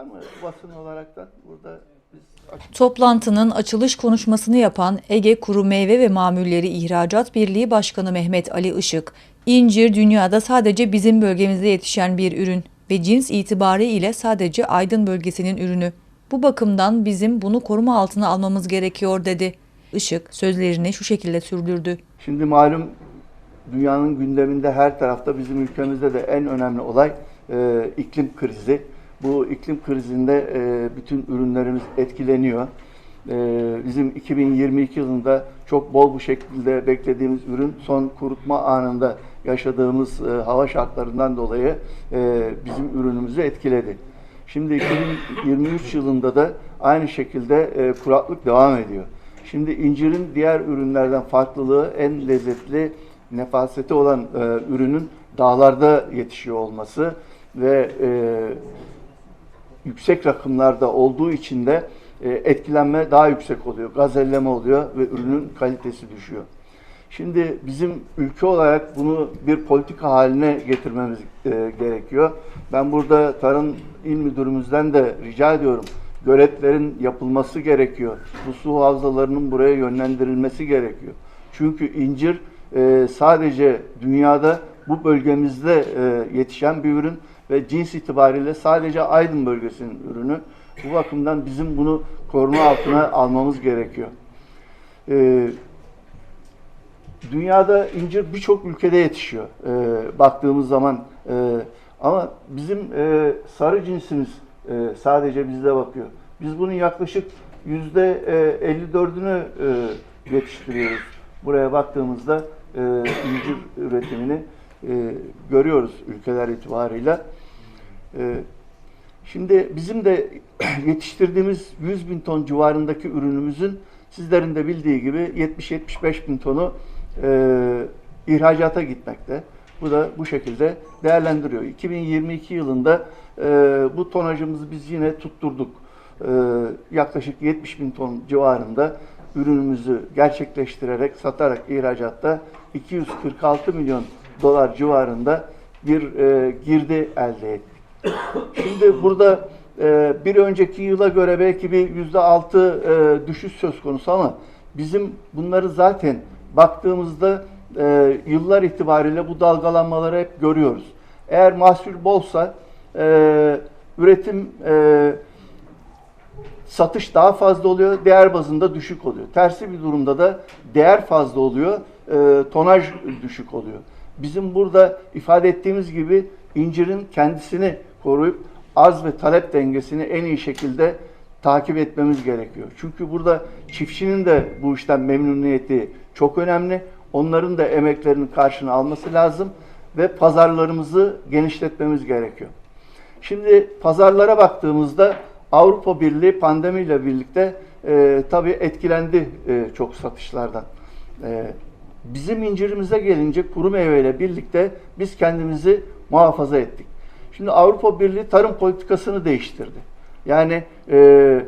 Var mı basın olaraktan burada biz açık Toplantının açılış konuşmasını yapan Ege Kuru Meyve ve Mamulleri İhracat Birliği Başkanı Mehmet Ali Işık, incir dünyada sadece bizim bölgemizde yetişen bir ürün ve cins itibarı ile sadece Aydın bölgesinin ürünü. Bu bakımdan bizim bunu koruma altına almamız gerekiyor dedi. Işık sözlerini şu şekilde sürdürdü. Şimdi malum dünyanın gündeminde her tarafta bizim ülkemizde de en önemli olay e, iklim krizi. Bu iklim krizinde e, bütün ürünlerimiz etkileniyor. E, bizim 2022 yılında çok bol bu şekilde beklediğimiz ürün son kurutma anında yaşadığımız e, hava şartlarından dolayı e, bizim ürünümüzü etkiledi. Şimdi 2023 yılında da aynı şekilde e, kuraklık devam ediyor. Şimdi incirin diğer ürünlerden farklılığı en lezzetli nefaseti olan e, ürünün dağlarda yetişiyor olması ve e, yüksek rakımlarda olduğu için de e, etkilenme daha yüksek oluyor. Gazelleme oluyor ve ürünün kalitesi düşüyor. Şimdi bizim ülke olarak bunu bir politika haline getirmemiz e, gerekiyor. Ben burada Tarım İl Müdürümüzden de rica ediyorum. Göletlerin yapılması gerekiyor. Bu su havzalarının buraya yönlendirilmesi gerekiyor. Çünkü incir e, sadece dünyada bu bölgemizde yetişen bir ürün ve cins itibariyle sadece Aydın bölgesinin ürünü. Bu bakımdan bizim bunu koruma altına almamız gerekiyor. E, Dünyada incir birçok ülkede yetişiyor e, baktığımız zaman. E, ama bizim e, sarı cinsimiz e, sadece bizde bakıyor. Biz bunun yaklaşık yüzde e, 54'ünü e, yetiştiriyoruz. Buraya baktığımızda e, incir üretimini e, görüyoruz ülkeler itibarıyla. E, Şimdi bizim de yetiştirdiğimiz 100 bin ton civarındaki ürünümüzün sizlerin de bildiği gibi 70-75 bin tonu e, ihracata gitmekte. Bu da bu şekilde değerlendiriyor. 2022 yılında e, bu tonajımızı biz yine tutturduk. E, yaklaşık 70 bin ton civarında ürünümüzü gerçekleştirerek, satarak ihracatta 246 milyon dolar civarında bir e, girdi elde ettik. Şimdi burada e, bir önceki yıla göre belki bir yüzde altı e, düşüş söz konusu ama bizim bunları zaten baktığımızda e, yıllar itibariyle bu dalgalanmaları hep görüyoruz. Eğer mahsul bolsa e, üretim e, satış daha fazla oluyor, değer bazında düşük oluyor. Tersi bir durumda da değer fazla oluyor, e, tonaj düşük oluyor. Bizim burada ifade ettiğimiz gibi incirin kendisini koruyup arz ve talep dengesini en iyi şekilde takip etmemiz gerekiyor. Çünkü burada çiftçinin de bu işten memnuniyeti çok önemli. Onların da emeklerinin karşını alması lazım ve pazarlarımızı genişletmemiz gerekiyor. Şimdi pazarlara baktığımızda Avrupa Birliği pandemiyle birlikte e, tabii etkilendi e, çok satışlardan. E, bizim incirimize gelince kuru meyveyle birlikte biz kendimizi muhafaza ettik. Şimdi Avrupa Birliği tarım politikasını değiştirdi. Yani e,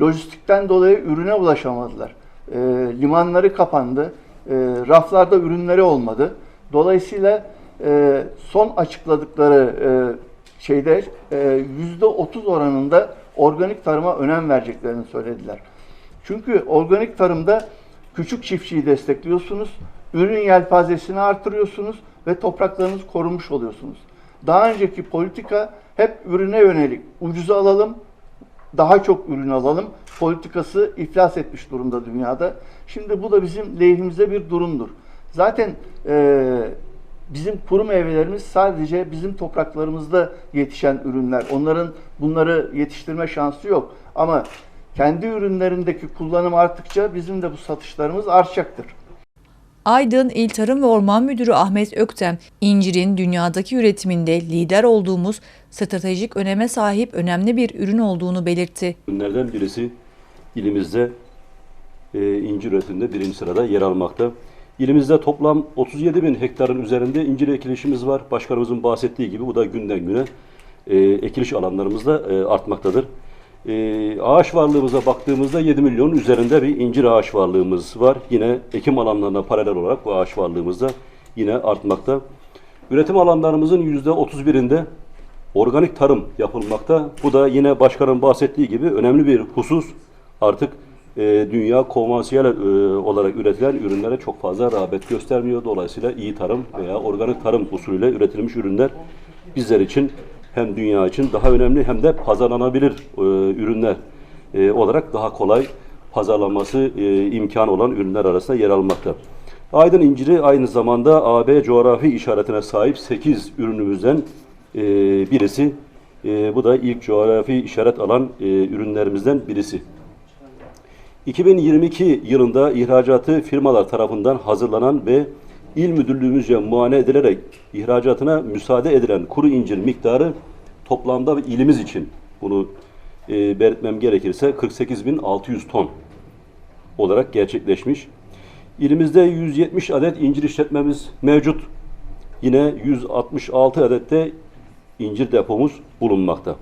lojistikten dolayı ürüne ulaşamadılar. E, limanları kapandı. E, raflarda ürünleri olmadı. Dolayısıyla e, son açıkladıkları e, şeyde e, yüzde otuz oranında organik tarıma önem vereceklerini söylediler. Çünkü organik tarımda küçük çiftçiyi destekliyorsunuz, ürün yelpazesini artırıyorsunuz ve topraklarınızı korumuş oluyorsunuz. Daha önceki politika hep ürüne yönelik. Ucuza alalım, daha çok ürün alalım. Politikası iflas etmiş durumda dünyada. Şimdi bu da bizim lehimize bir durumdur. Zaten e, bizim kuru meyvelerimiz sadece bizim topraklarımızda yetişen ürünler. Onların bunları yetiştirme şansı yok. Ama kendi ürünlerindeki kullanım arttıkça bizim de bu satışlarımız artacaktır. Aydın İl Tarım ve Orman Müdürü Ahmet Öktem, incirin dünyadaki üretiminde lider olduğumuz stratejik öneme sahip önemli bir ürün olduğunu belirtti. Ürünlerden birisi ilimizde e, incir üretiminde birinci sırada yer almakta. İlimizde toplam 37 bin hektarın üzerinde incir ekilişimiz var. Başkanımızın bahsettiği gibi bu da günden güne e, ekiliş alanlarımızda e, artmaktadır. E, ağaç varlığımıza baktığımızda 7 milyonun üzerinde bir incir ağaç varlığımız var. Yine ekim alanlarına paralel olarak bu ağaç varlığımız da yine artmakta. Üretim alanlarımızın %31'inde organik tarım yapılmakta. Bu da yine başkanın bahsettiği gibi önemli bir husus. Artık e, dünya konvansiyel e, olarak üretilen ürünlere çok fazla rağbet göstermiyor. Dolayısıyla iyi tarım veya organik tarım usulüyle üretilmiş ürünler bizler için hem dünya için daha önemli hem de pazarlanabilir e, ürünler e, olarak daha kolay pazarlanması e, imkan olan ürünler arasında yer almakta. Aydın inciri aynı zamanda AB coğrafi işaretine sahip 8 ürünümüzden e, birisi. E, bu da ilk coğrafi işaret alan e, ürünlerimizden birisi. 2022 yılında ihracatı firmalar tarafından hazırlanan ve il müdürlüğümüzce muayene edilerek ihracatına müsaade edilen kuru incir miktarı toplamda ilimiz için bunu e, belirtmem gerekirse 48.600 ton olarak gerçekleşmiş. İlimizde 170 adet incir işletmemiz mevcut. Yine 166 adet de incir depomuz bulunmakta.